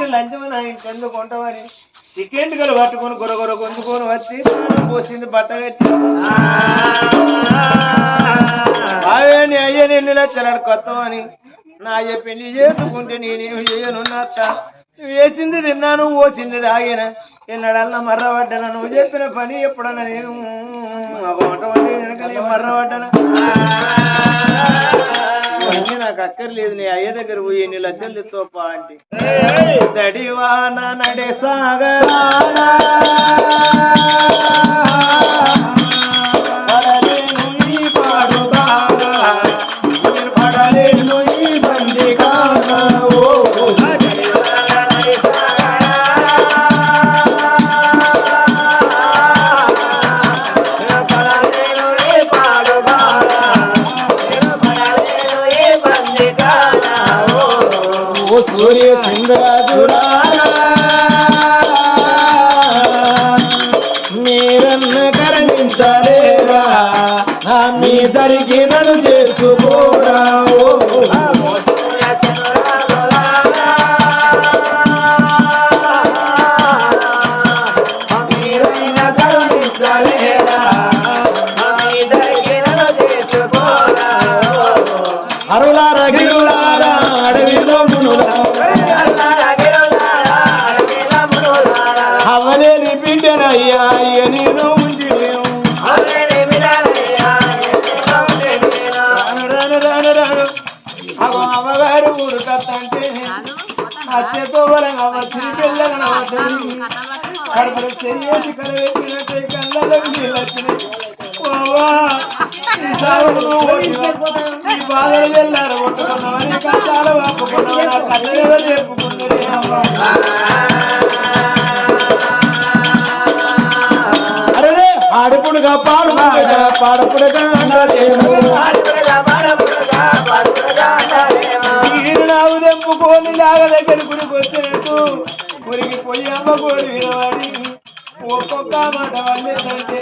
నేను లంచం నా ఇంకెందుకు కొంటామని చికెన్ గలు పట్టుకొని గొరగొర గొర గొంతుకొని వచ్చి పోసింది బట్ట కట్టి అవేని అయ్యే అయ్య నిన్ను లచ్చలాడు కొత్తమని నా అయ్య పెళ్ళి చేసుకుంటే నేనేమి చేయను నువ్వు వేసింది తిన్నాను పోసింది తాగిన. ఎన్నడల్లా మర్రబడ్డాను. నువ్వు చెప్పిన పని ఎప్పుడన్నా నేను. అవ్వమంట వెనకనే మర్రబడ్డాను? ఇవన్నీ నాకు అక్కర్లేదు నీ అయ్య దగ్గర పోయి ఎన్ని లక్షలు తెచ్చుకోపా అంటే దడివాన నడే సాగరానా. గిరులారా అడవిలో అవలేని బిడ్డనయ్యా అయ్య నేను ఉండి రాను రాను రాను రాను అగో అమ్మగారు ఊరు కత్తంటే అత్తతో వరంగా వచ్చి పిల్లగా నవ్వుతుంది కడుపులో చెయ్యేసి కలవెట్టినట్టే కళ్ళలోకి నీళ్ళు వచ్చినాయి. ఓవా, ఈ సాగుడు ఈ బాధలు వెళ్ళారు. కొట్టుకున్నామని కష్టాలు వాపుకున్నామని అమ్మా అరే ఆడుపుడుగా పాడుపుడుగా పాడుపుడుగా ఈరునావు తెంపుకొని లాగ దగ్గర గుడికి వచ్చినట్టు మురిగి పోయి అమ్మ కోరి వినవాడి. ఒక్కొక్క మాట వాళ్ళేదంటే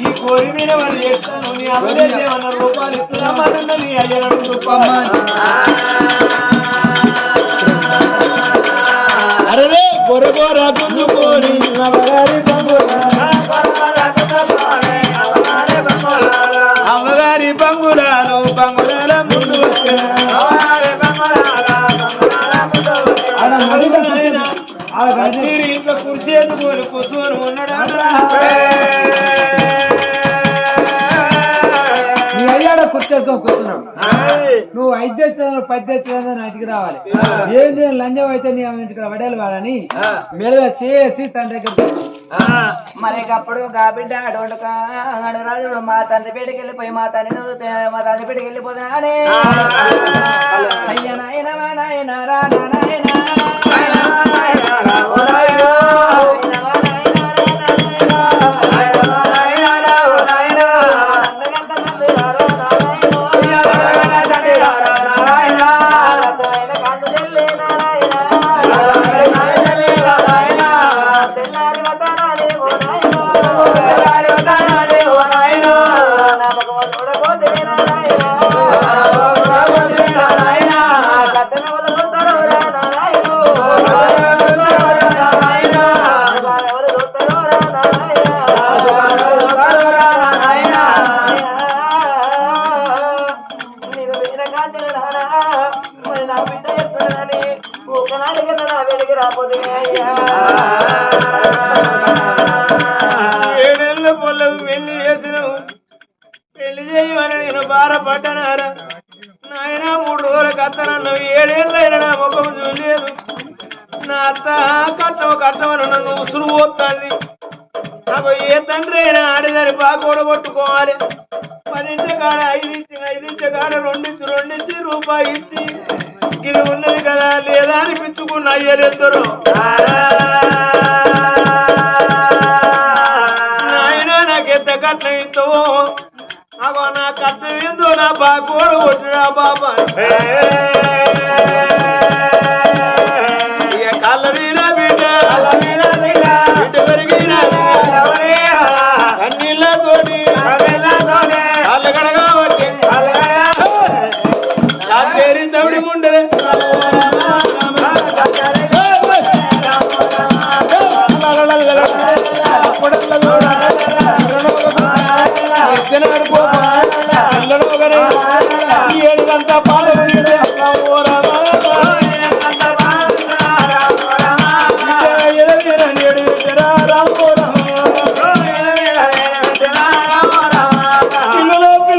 ఈ కోరి మీద వాళ్ళు చేస్తాను. నీ అమ్మలే ఏమన్నా రూపాయలు ఇస్తున్నామన్న నీ అయ్యను రూపాయలు అరే గొర్ర గుంజుకొని అమ్మగారి అమ్మగారి బంగులాలు బంగులాల ముందు ఇంట్లో కుర్చీ ఎత్తుకొని కూర్చొని ఉన్నాడు కూర్చున్నావు నువ్వు ఐదు తెచ్చాను పది తెచ్చాను నాటికి రావాలి. ఏంది లంజం అయితే నీ ఇంటికి వడేలు వాడని మెల్లగా చేసి తండ్రి దగ్గర. మరి అప్పుడు గాబిడ్డ అడవుడుక అడరాజుడు మా తండ్రి పేటకి వెళ్ళిపోయి మా తండ్రి మా తండ్రి పేటకి వెళ్ళిపోతానే. అయ్య నాయన మా నాయన రా నా నాయన ఏడేళ్ళ నాకెంత కట్నం ఇస్తావో అగో నా కట్నం ఏందో నా బాగా బాబా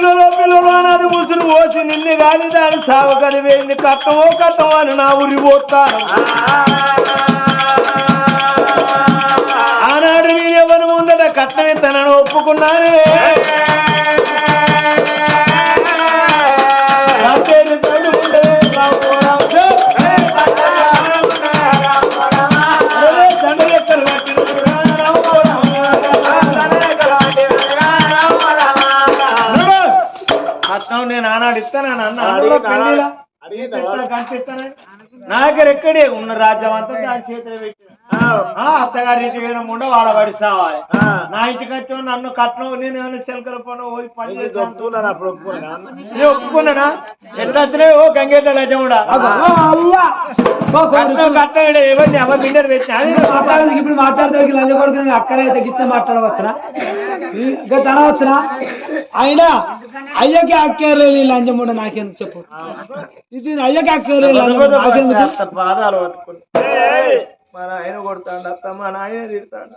పిల్లలు పిల్లలు ముసురు పోసి నిన్ను గాని దాని సాగు కలివేంది కట్టమో కట్టమో అని నా ఊరి పోతాను. ఆనాడు నేను ఎవరి ముందట కట్నం ఇస్తానని ఒప్పుకున్నానే. కట్నం నేను ఆనాడు ఇస్తానని అన్న కనిపిస్తానని నాగర్ ఎక్కడే ఉన్న రాజ్యం అంతా దాని చేతిలో పెట్టి ఆ. అత్తగారి ఇంటికి పోయిన ముండ వాడ పడిస్తావాలి నా ఇంటికి వచ్చి నన్ను కట్నం నేను ఏమైనా చిలకల పను పోయి పని చేస్తాను. ఒప్పుకున్నానా ఎట్లా ఓ గంగేట లజముడా ఎవరిని? ఎవరు పెట్టినా నేను ఇప్పుడు మాట్లాడతానికి లంజ కొడుకుని అక్కడైతే గిట్ట మాట్లాడవచ్చునా? గట్ట అనవచ్చునా అయినా అయ్యకి అక్కేరు లంజముండ నాకెందుకు చెప్పు? ఇది అయ్యకి అక్కేరు లంజముండ నాకెందుకు అత్త పాదాలు పట్టుకుని మా నాయన కొడతాడు అత్త మా నాయన తిడతాడు.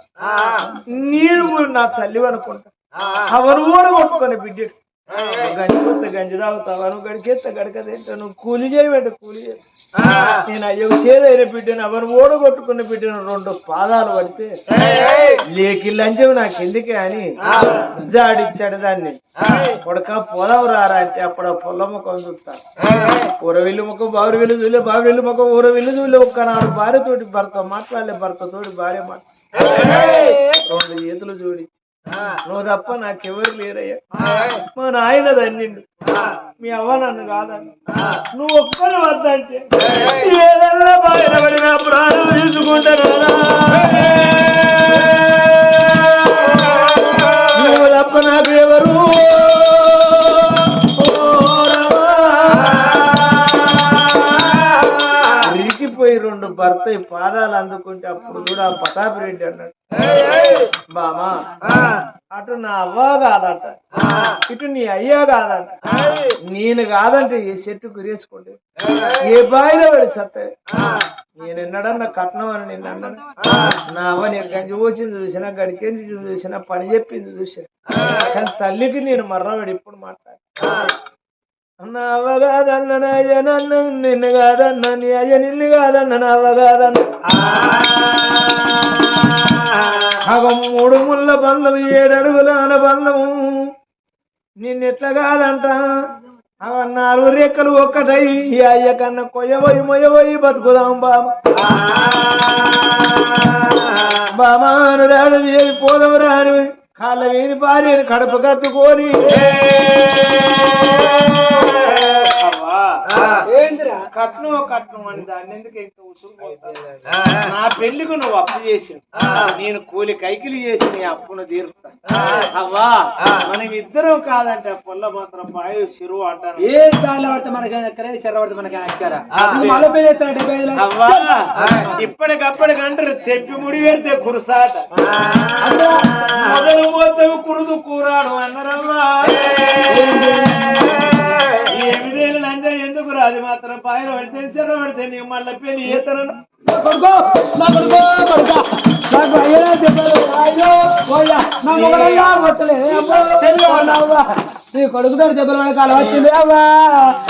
నేను కూడా నా తల్లి అనుకుంటా. అవను కూడా కొట్టుకొని బిడ్డ గంజి వస్తే గంజి తాగుతావు? నువ్వు గడికేస్తే గడక తింటా నువ్వు కూలి చేయబెట్ట కూలి చేయి నేను అయ్యో చేదైన బిడ్డను అవను ఓడ కొట్టుకున్న బిడ్డను రెండు పాదాలు పడితే లేకి లంచం నాకు ఎందుకే అని జాడిచ్చాడు దాన్ని. కొడక పొలం రారా అంటే అప్పుడు పొలం ముఖం చూస్తాను ఊరవిల్లు ముఖం బావురు విల్లు చూలే బావిల్లు ముఖం ఊర విల్లు చూలే ఒక్క నాలుగు భార్య తోటి భర్త మాట్లాడలే భర్త తోటి భార్య మాట్లాడ రెండు చేతులు చూడి నువ్వు తప్ప నాకెవరు లేరయ్యా. మా నాయన దండిండు మీ అవ్వ నన్ను కాదన్న నువ్వు ఒక్కరు వద్దంటే ఏదన్నా బాయిన పడిన ప్రాణం తీసుకుంటాను నువ్వు తప్ప నాకు ఎవరు ఉరికిపోయి రెండు భర్త పాదాలు అందుకుంటే అప్పుడు కూడా పటాపి రెడ్డి అన్నాడు. బామా అటు నా అవ్వ కాదంట. ఇటు నీ అయ్యా కాదంట. నేను కాదంటే ఈ చెట్టు కురేసుకోండి ఏ బాయిలో వాడు సత్తే? నేను ఎన్నడన్నా కట్నం అని నిన్ను అన్నాను. నా అవ్వ నేను గంజి పోసింది చూసినా గడికేంది చూసినా పని చెప్పింది చూసినా. కానీ తల్లికి నేను మర్రవాడు ఇప్పుడు మాట్లాడు నా అవ్వ కాదన్న నా అయ్య నన్ను నిన్ను కాదన్న నీ అయ్య నిన్ను కాదన్న నా అవ్వ కాదన్న. అవం మూడు ముళ్ళ బంధము ఏడడుగుల బంధము నిన్నెట్లా కాదంట అవ నాలుగు రెక్కలు ఒక్కటై ఈ అయ్య కన్న కొయ్యబోయి మొయ్యబోయి బతుకుదాం బామ. బామాను రాడు ఏమి పోదము రాని కాళ్ళ వీని భార్యని కడుపు కత్తుకొని. ఏందిరా? కట్నం కట్నం అని దాన్ని ఎందుకు ఇంత ఉసురు పోతావు? నా పెళ్ళికి నువ్వు అప్పు చేసి నేను కూలి కైకిలి చేసి నీ అప్పును తీరుతా. అవ్వా మనం ఇద్దరం కాదంటే పొల్ల మాత్రం బాయి చెరువు అంటాను. ఏ స్థాయిలో పడితే మనకి ఎక్కడే శర్ర పడితే మనకి ఎక్కరా. అవ్వా ఇప్పటికప్పటికంటారు తెప్పి ముడి పెడితే కురుసాట. మొదలు పోతావు కురుదు కూరాడు అన్నారవ్వా. లంచ ఎందుకు రాదు మాత్రం పైన పడితే చెర పడితే నీకు మళ్ళీ పెళ్ళి చేస్తాను నా కొడుకో నా కొడుకో కొడుకా. నా అబ్బో. నీ కొడుకుతో దెబ్బలు పడే కాలం వచ్చింది అవ్వా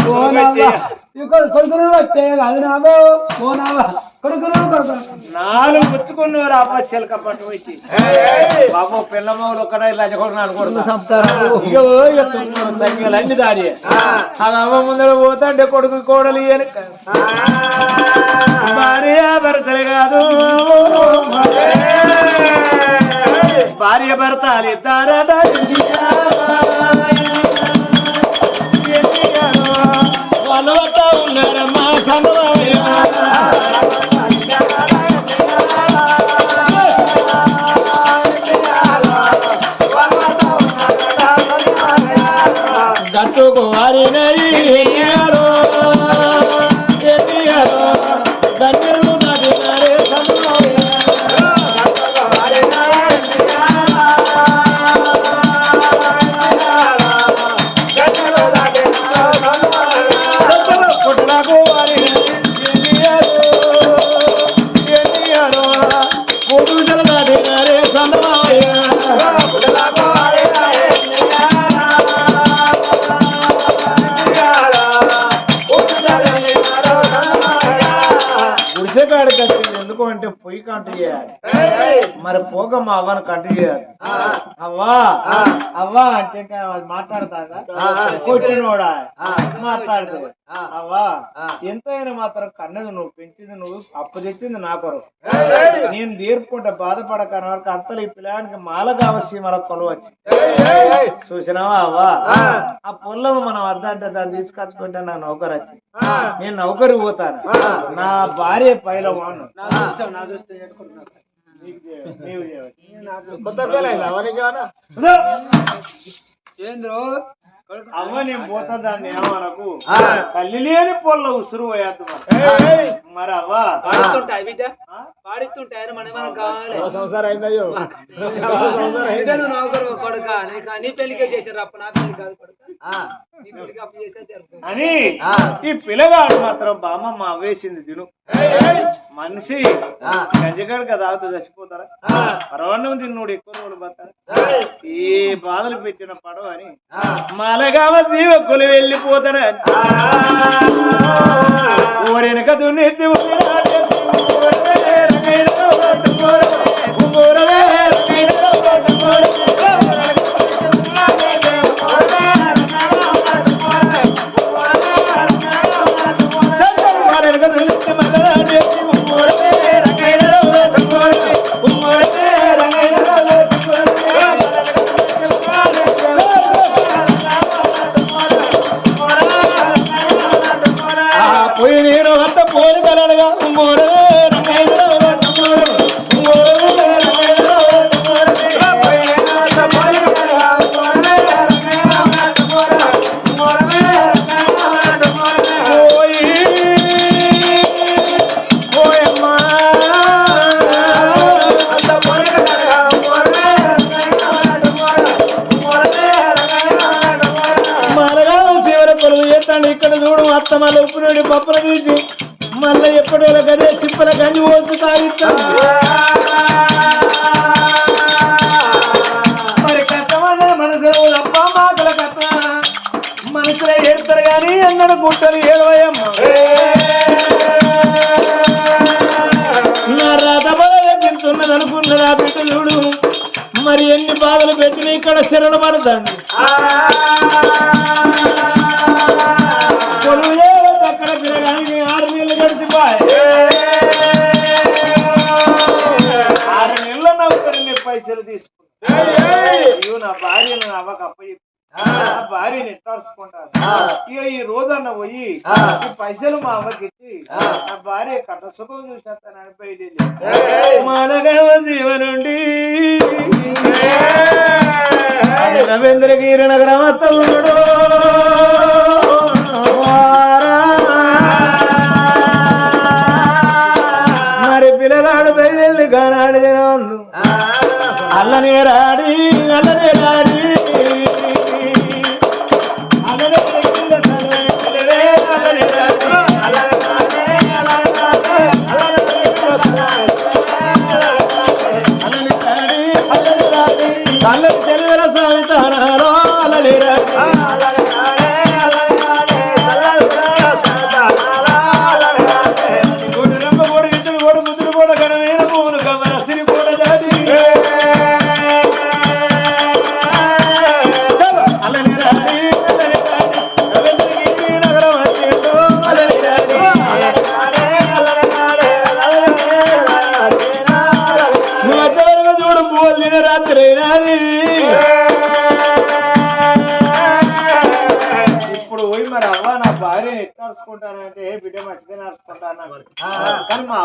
ఓ నావ్వా ఈ కొడుకు కొడుకును పట్టే కాదు నావో ఓ నావా కొడుకును కొడుకు నాలుగు పుచ్చుకున్నవారు అవ్వ చిలక పట్టు వచ్చి బాబు పిల్లమ్మలు ఒక్కడే అన్ని దారి అది అమ్మ ముందర పోతాండే కొడుకు కోడలు అని. భార్య భర్తలు కాదు. భార్య భర్తలు ఇద్దారట হয়ে গেল పోక మా అవ్వను కంటి చేయాలి. అవ్వా అవ్వా అంటే వాళ్ళు మాట్లాడతాగా కొట్టినోడా? మాట్లాడుతుంది అవ్వా ఎంతైనా మాత్రం కన్నది నువ్వు పెంచింది నువ్వు అప్పు తెచ్చింది నా కొరకు. నేను తీర్పుకుంటే బాధపడకని వరకు అంతలో ఈ పిల్లానికి మాల కావచ్చి మన కొలవచ్చు చూసినావా అవ్వా? ఆ. పొల్లము మనం అద్దంటే దాన్ని తీసుకొచ్చుకుంటే నా నౌకరు వచ్చి. నేను నౌకరు పోతాను. నా భార్య పైలో వాను ఏంద్రో? నేను ఏమనకు తల్లి లేని పొల్ల ఉసురు పోయేద్దు మరి. అవ్వ? పాడుతుంటాయి బిడ్డ? పాడిస్తుంటాయి మన మనకు కావాలి? బిడ్డ నువ్వు నౌకరు కొడుక. నీకు నీ పెళ్ళికే చేశారు అప్ప నా పెళ్ళి కాదు కొడుక. నీ పెళ్ళికి అప్పు చేస్తే జరుగుతుంది. అని ఈ పిల్లగాడు మాత్రం బామ్మ వేసింది తిను. మనిషి గంజగడు కదా తాగుతూ చచ్చిపోతారా? పరవన్నం తిన్నోడు ఎక్కువ రోజులు ఏ బాధలు పెట్టిన పడవ అని మలగామ జీవకులు వెళ్ళిపోతారా ఊరెనక చూడు అత్త మళ్ళీ ఉప్పునోడి పప్పున తీసి మళ్ళీ ఎప్పటి వాళ్ళ గదే చిప్పల గంజి పోసి తాగిస్తాను మరి కట్టమన్న మనసు అప్ప మాటల కట్ట మనసులో ఏడుతారు కానీ అన్నడు గుట్టలు ఏడవయమ్మ. నా రథ బల అనుకున్నది ఆ బిడ్డ మరి ఎన్ని బాధలు పెట్టిన ఇక్కడ శరణ పడతాండి పైసలు తీసుకుంటా ఇవి నా భార్యను అవ్వకు అప్పయ్యి నా భార్యని ఎత్తార్చుకుంటాను ఇక ఈ రోజన్న పోయి ఈ పైసలు మా అమ్మకి ఇచ్చి నా భార్య కట్ట సుఖం చూసేస్తానని బయట మానగవ జీవనుండి రవీంద్రగిరి నగరం అత్తలుడు అల్లనే రాడి అల్లనే రాడి.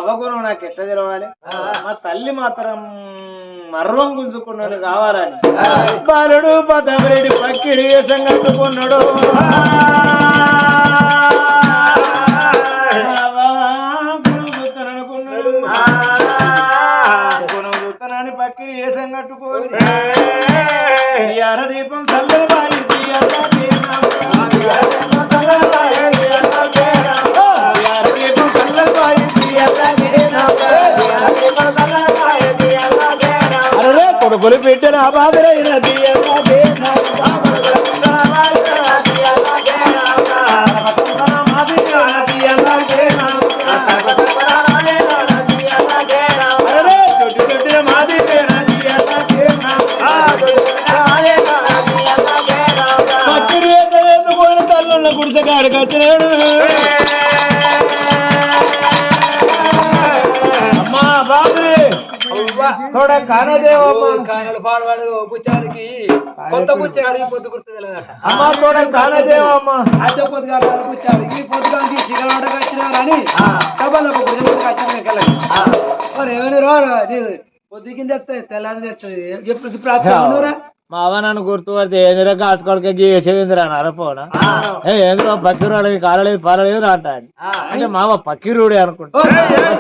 కానీ మా అవ్వ గుణం నాకు ఎట్లా తెలవాలి? మా తల్లి మాత్రం మర్వం గుంజుకున్నాడు కావాలని. బాలుడు పదవరెడ్డి పక్కిడి వేసం కట్టుకున్నాడు. పక్కిడి వేసం కట్టుకోని. ఎర్ర దీపం చల్లని బాయి పలుకులు పెట్టిన బాబురైన గుడిసె కాడికి వచ్చినాడు. తోడ పాడవాడు కొత్త పొద్దు గుర్తుదలదట అమ్మా తోడ కానదేవమ్మా అయితే పొద్దుగా బుచ్చాడికి పొద్దుగానికి సిగలవాడకి వచ్చినారని డబ్బాలో వచ్చిన పొద్దు కింద తెల్లని తెస్తుంది వస్తున్నారా మా అవ్వ నన్ను గుర్తుపడితే ఏందిరా కాచుకోడికి గీసేంద్రా నరపోనా ఏ ఏంద్రో పక్కిరాడు కాలలేదు పాలలేదు రా అంటాను అంటే మావ పక్కిరుడే అనుకుంటా.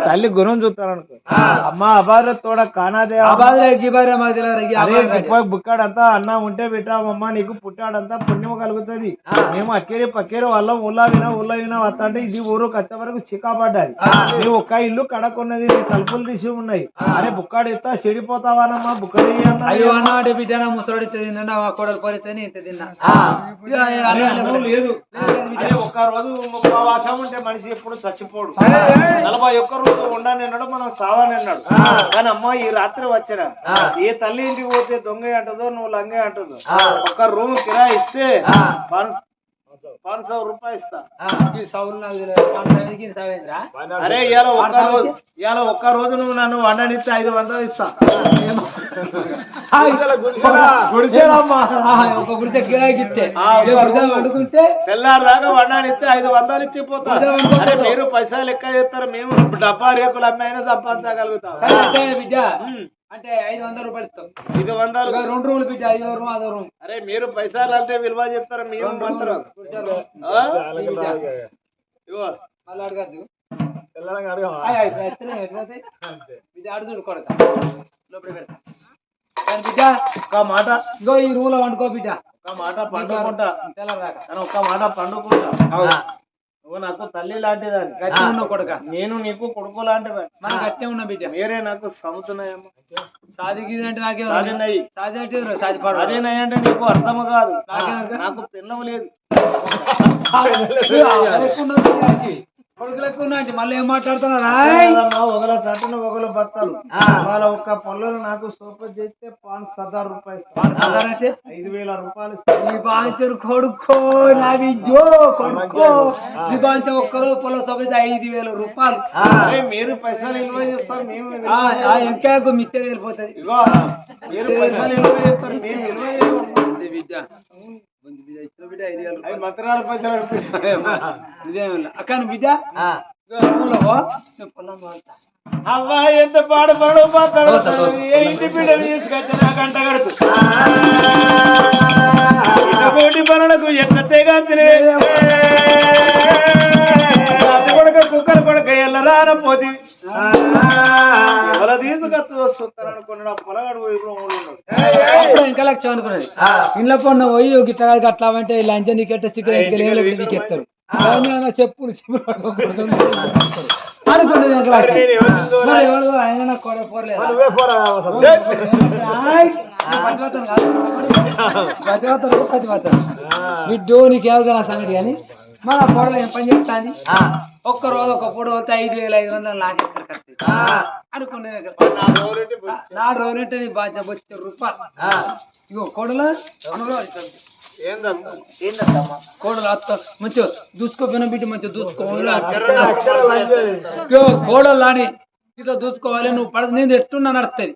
తల్లి గుణం చూస్తాను అనుకో. అమ్మ అబార తోడ కానాదే బుక్కాడంతా అన్న ఉంటే పెట్టామమ్మా నీకు పుట్టాడంతా పుణ్యం కలుగుతుంది. మేము అక్కేరి పక్కేరి వాళ్ళ ఊళ్ళో వినా ఊళ్ళో వినా వస్తా అంటే ఇది ఊరు కచ్చ వరకు చికాపడ్డాది. నీవు ఒక్క ఇల్లు కడకున్నది నీ తలుపులు తీసి ఉన్నాయి. అరే బుక్కాడు ఎత్తా చెడిపోతావానమ్మా బుక్కడి అయ్యో అన్నాడు బిడ్డ ముసలోడి తిన్నా నా కోడలు పరిస్థితి ఇంత తిన్నా. లేదు ఒక్క రోజు వాసం ఉంటే మనిషి ఎప్పుడు చచ్చిపోడు. నలభై ఒక్క రోజు ఉండని అన్నాడు మనం సావని అన్నాడు. కానీ అమ్మ ఈ రాత్రి వచ్చిన ఏ తల్లి ఇంటికి పోతే దొంగ అంటదో నువ్వు లంగే అంటదో. ఒక్క రూమ్ కిరాయి ఇస్తే పాన్ రూపాయి ఇస్తా? అరే ఇవాళ ఒక్క రోజు ఇవాళ ఒక్క రోజు నువ్వు నన్ను వండనిస్తే ఐదు వందలు ఇస్తా. గుడిసేదమ్మా ఆహా, ఒక గుడితే గిరాకి ఇస్తే. ఆ, ఇక గుడితే వండుకుంటే తెల్లారి దాకా వండానిస్తే ఐదు వందలు ఇచ్చిపోతా అరే మీరు పైసలు లెక్క చేస్తారు మేము డబ్బా రేకులు అమ్మైనా సంపాదించగలుగుతాం. సరే, అంతే బిడ్డ. అంటే ఐదు వందల రూపాయలు ఇస్తాం. ఐదు వందలు? ఇక రెండు రూములు ఐదో రూమ్ అదో రూమ్ అరే మీరు పైసలు అంటే విలువ చెప్తారు మాత్రం. మళ్ళీ అడగద్దు. అడుగుడు కొడక. లోపల పెడతా. బిడ్డ ఒక్క మాట. ఇగో ఈ రూమ్లో వండుకో బిడ్డ. ఒక్క మాట పండుకుంటా. ఒక్క మాట పండుకుంటా. నువ్వు నాకు తల్లి లాంటిదాన్ని. గట్టి ఉన్న కొడక. నేను నీకు కొడుకు లాంటిదా మన గట్టే ఉన్న బిడ్డ. మీరే నాకు సముతున్నాయమ్మా. సాది గీది అంటే నాకే సాధినాయి సాది అంటే? సాది పడు. అదేనాయి అంటే నీకు అర్థం కాదు? నాకు పిల్లం లేదు. కొడుకులకు ఉన్నట్టు మళ్ళీ ఏం మాట్లాడుతున్నారా? ఒకళ్ళ చట్టను ఒకళ్ళ బత్తాలు. వాళ్ళ ఒక్క పళ్ళను నాకు సూపర్ చేస్తే పాంచ్ హజార్ రూపాయలు. అంటే? ఐదు వేల రూపాయలు. ఈ బాంచరు కొడుకో నా విద్యో కొడుకో ఈ బాంచ ఒక్కరో పొలం సభ్యులు ఐదు వేల రూపాయలు. మీరు పైసలు విలువ చేస్తారు మేము ఎంకాయకు మిచ్చర్ వెళ్ళిపోతుంది. ఇగో మీరు పైసలు విలువ చేస్తారు మేము విలువ చేయము. బిడ్డ. మతనాడు పైసలు అక్కడ బిడ్డ. అవ్వ ఎంత పాడు పడు పాతాడు? ఏ ఇంటి బిడ్డ తీసుకొచ్చి నా గంట కడుతు ఇటువంటి పనులకు ఎక్కతే గంతులే కొడక కుక్కలు కొడక ఎల్లరాన పోతి. ఎవరు తీసుకొచ్చి వస్తారు అనుకున్నాడు ఆ పొలగాడు ఉన్నాడు. అప్పుడు ఇంకా లక్ష్యం అనుకున్నది ఇంట్లో పొన్న పోయి గిట్ట అట్లా అంటే లంచం నీకెట్ట సిగరెట్ లేవులు నీకెత్తారు చెప్పులు చెప్పులు. అనుకున్నది ఇంకా ఎవరితో మరి ఎవరు ఆయన నాకు కూడా పోరలేదు. నా సంగతి కానీ మన పొడలో ఏం పని చెప్తాంది ఒక్క రోజు ఒక పొడి వస్తే ఐదు వేల ఐదు వందలు లాగేస్తారు కత్తి. అనుకునే నా ఎవరంటే నాలుగు రోజులు ఉంటే నీ బాధ్యత వచ్చే రూపాయలు ఇగో కోడలు కోడలు అత్త మంచిగా దూసుకోపోయిన బిడ్డ మంచిగా దూసుకోవాలి ఇగో కోడలు అని ఇట్లా దూసుకోవాలి నువ్వు పడ నేను ఎట్టున్నా నడుస్తుంది.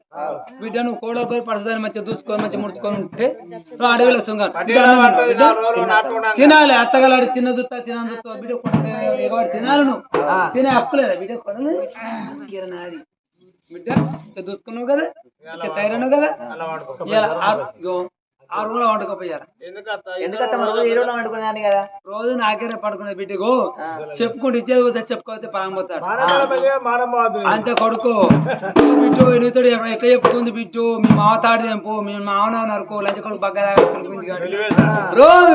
బిడ్డ నువ్వు కోడలు పోయి పడదని మంచిగా దూసుకొని మంచిగా ముడుచుకొని ఉంటే నువ్వు అడవిలో తినాలి. అత్తగలాడి తిన్న దుత్తా తిన దుత్తా బిడ్డ ఎగవాడు తినాలి నువ్వు. తినే హక్కులేదా బిడ్డ కొడలు? బిడ్డ ఇట్లా దూసుకున్నావు కదా? ఇట్లా తయారైనావు కదా? ఇగో ఆరు రోజులు వండుకోపోయారు. ఎందుకంటే రోజు హీరోలో వండుకున్నాను కదా. రోజు నాకే పడుకునే బిడ్డకు. చెప్పుకుంటూ ఇచ్చేది పోతే చెప్పుకోతే పరం పోతాడు. అంతే కొడుకు. ఓ బిడ్డు ఎడుగుతాడు ఎట్లా చెప్పుకుంది బిడ్డు? మీ మావ తాడు తెంపు మీ మావన నరుకు లంచ కొడుకు బగ్గ రోజు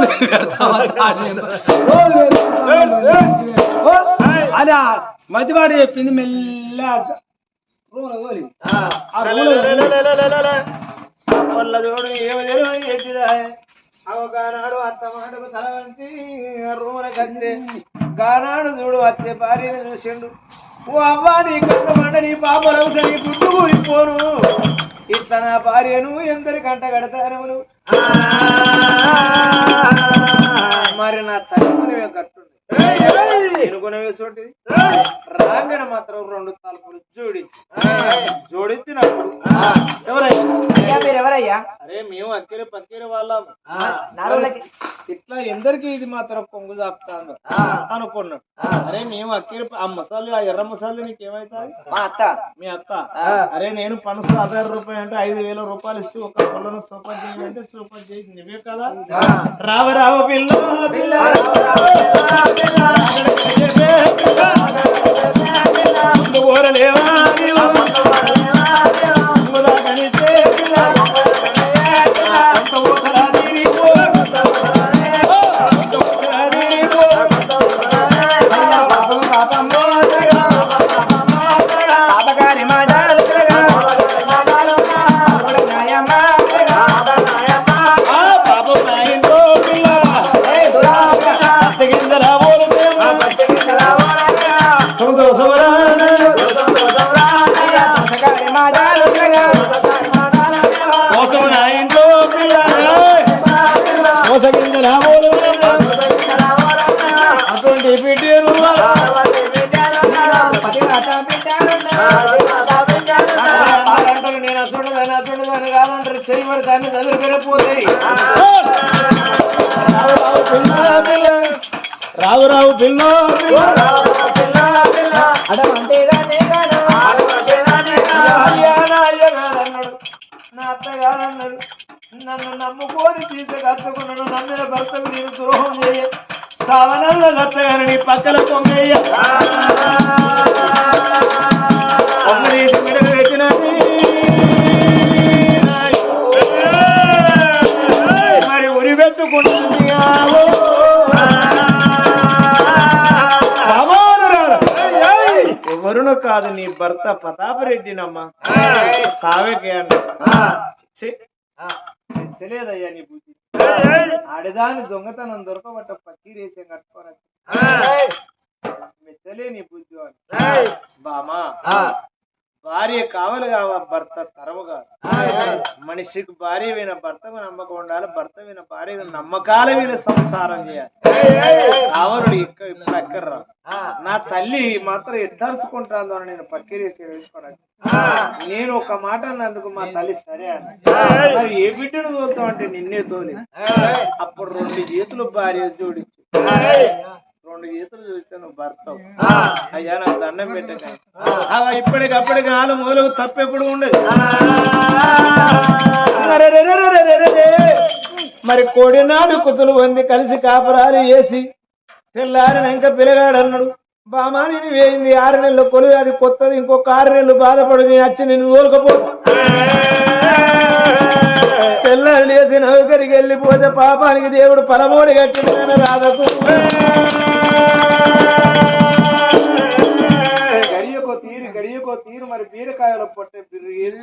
అలా మధ్యవాడు చెప్పింది మెల్ల. ఆ వాళ్ళ చూడు ఏమి తెలియదు ఏంటిదా అవగానాడు అత్త మాటకు తల వంచి రూముల కత్తే గానాడు చూడు వచ్చే భార్యను చూసిండు ఓ అవ్వా నీ కష్టమంట నీ పాప సరి గుడ్డు కూలిపోను ఇట్లా నా భార్యను ఎందరి కంట కడతారు మరి నా తల్లిని ఎనుకునే వేసోటిది రాంగన మాత్రం రెండు తలుపులు జోడించి. జోడించినప్పుడు. ఎవరైనా అయ్యా మీరు ఎవరయ్యా అరే మేము అక్కిరి పక్కిరి వాళ్ళం. ఇట్లా ఎందరికి ఇది మాత్రం కొంగు చాపుతాను అనుకున్నాం అరే మేము అక్కిరి ఆ మసాలు ఆ ఎర్ర మసాలు నీకు ఏమైతుంది మా అత్త. మీ అత్త. అరే నేను పనసు ఆధార రూపాయలు అంటే ఐదు వేల రూపాయలు ఇస్తే ఒక పొలను సూపర్ చేయాలంటే సూపర్ చేయి. నువ్వే కదా? రావ రావ పిల్ల పిల్ల చేయబడి దాన్ని చదువు పెరిగిపోతాయి రావు రావు పిల్ల నా అత్తగారన్నాడు నన్ను నమ్ముకొని తీసి కట్టుకున్నాను నమ్మిన భర్తకు నేను ద్రోహం చేయ సావనల్ల కత్తగాని నీ పక్కన పొంగయ్య కాదు నీ భర్త ప్రతాపరెడ్డినమ్మా. సావేకే అన్న ఛీ, తెలియదయ్యా నీ బుద్ధి. ఆడదాని దొంగతనం దొరకబట్ట పక్కీరేసం కట్టుకోరా. మెచ్చలే నీ బుద్ధి బామా. భార్య కావాలి కావ భర్త తరము కాదు మనిషికి భార్య విన భర్తకు నమ్మకం ఉండాలి భర్త విన భార్య విన నమ్మకాల మీద సంసారం చేయాలి. కావరుడు ఇక్కడ ఇప్పుడు ఎక్కడ రా నా తల్లి మాత్రం ఎద్దరుచుకుంటాను అని నేను పక్కిరేసి వేసుకోవడానికి. నేను ఒక మాట అన్నందుకు మా తల్లి సరే అని. మరి ఏ బిడ్డను తోలుతావు అంటే నిన్నే తోలి. అప్పుడు రెండు చేతులు భార్య జోడించు. రెండు చేతులు చూస్తే నువ్వు భర్త అయ్యా నాకు దండం పెట్టక. అలా ఇప్పటికప్పటికి ఆలు మూలకు తప్పెప్పుడు ఉండదు. మరి కోడినాడు కుతులు వంది కలిసి కాపురాలు వేసి తెల్లారినాక పిల్లగాడు అన్నాడు బామా నేను వేయింది ఆరు నెలలు కొలువు అది కొత్తది ఇంకొక ఆరు నెలలు బాధపడు నేను వచ్చి నిన్ను తోలుకపోతా తెల్లారి లేచి నౌకరికి వెళ్ళిపోతే పాపానికి దేవుడు పలమోడి కట్టిన రాధకు. గడియకో తీరు గడియకో తీరు మరి బీరకాయల పొట్టే ఏది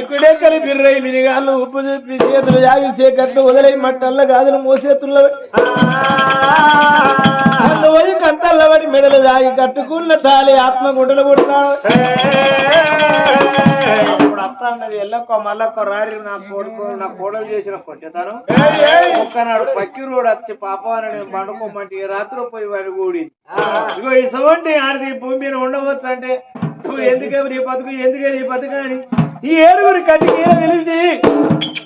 ఇక్కడెక్కడి బిర్రై మినిగాళ్ళు ఉప్పు చూపి చేతులు యాగి చేకట్లు వదిలై మట్టల్ల గాజులు మోసేతుల్లో అల్లు పోయి కంటల్ల పడి మెడలు దాగి కట్టుకున్న తాలి ఆత్మ గుండెలు కొడతాడు అత్త అన్నది ఎల్లక్కో మల్లక్కో రారి నా కొడుకు నా కోడలు చేసిన కొట్టేతాను. ఒక్కనాడు పక్కి రోడ్ వచ్చి పాప నేను పండుకోమంటే ఈ రాత్రి పోయి వాడి కూడి ఇగో ఇసవంటి ఆడిది భూమి మీద ఉండవచ్చు అంటే నువ్వు ఎందుకే నీ బతుకు ఎందుకే నీ బతుకు అని ఈ ఏడుగురి కట్టికి తెలిసి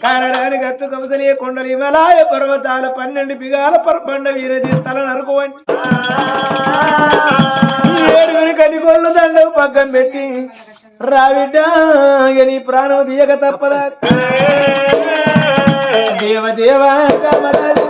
కానడాని గట్టు కమసలి కొండలు హిమలాయ పర్వతాల పన్నెండు బిగాల పరపండ వీరది తల నరుకోవండి ఈ ఏడుగురి కటికోళ్ళు దండవు పక్కన పెట్టి రావిడ్డ ఇక నీ ప్రాణం తీయక తప్పదా? దేవ దేవ కమలాలి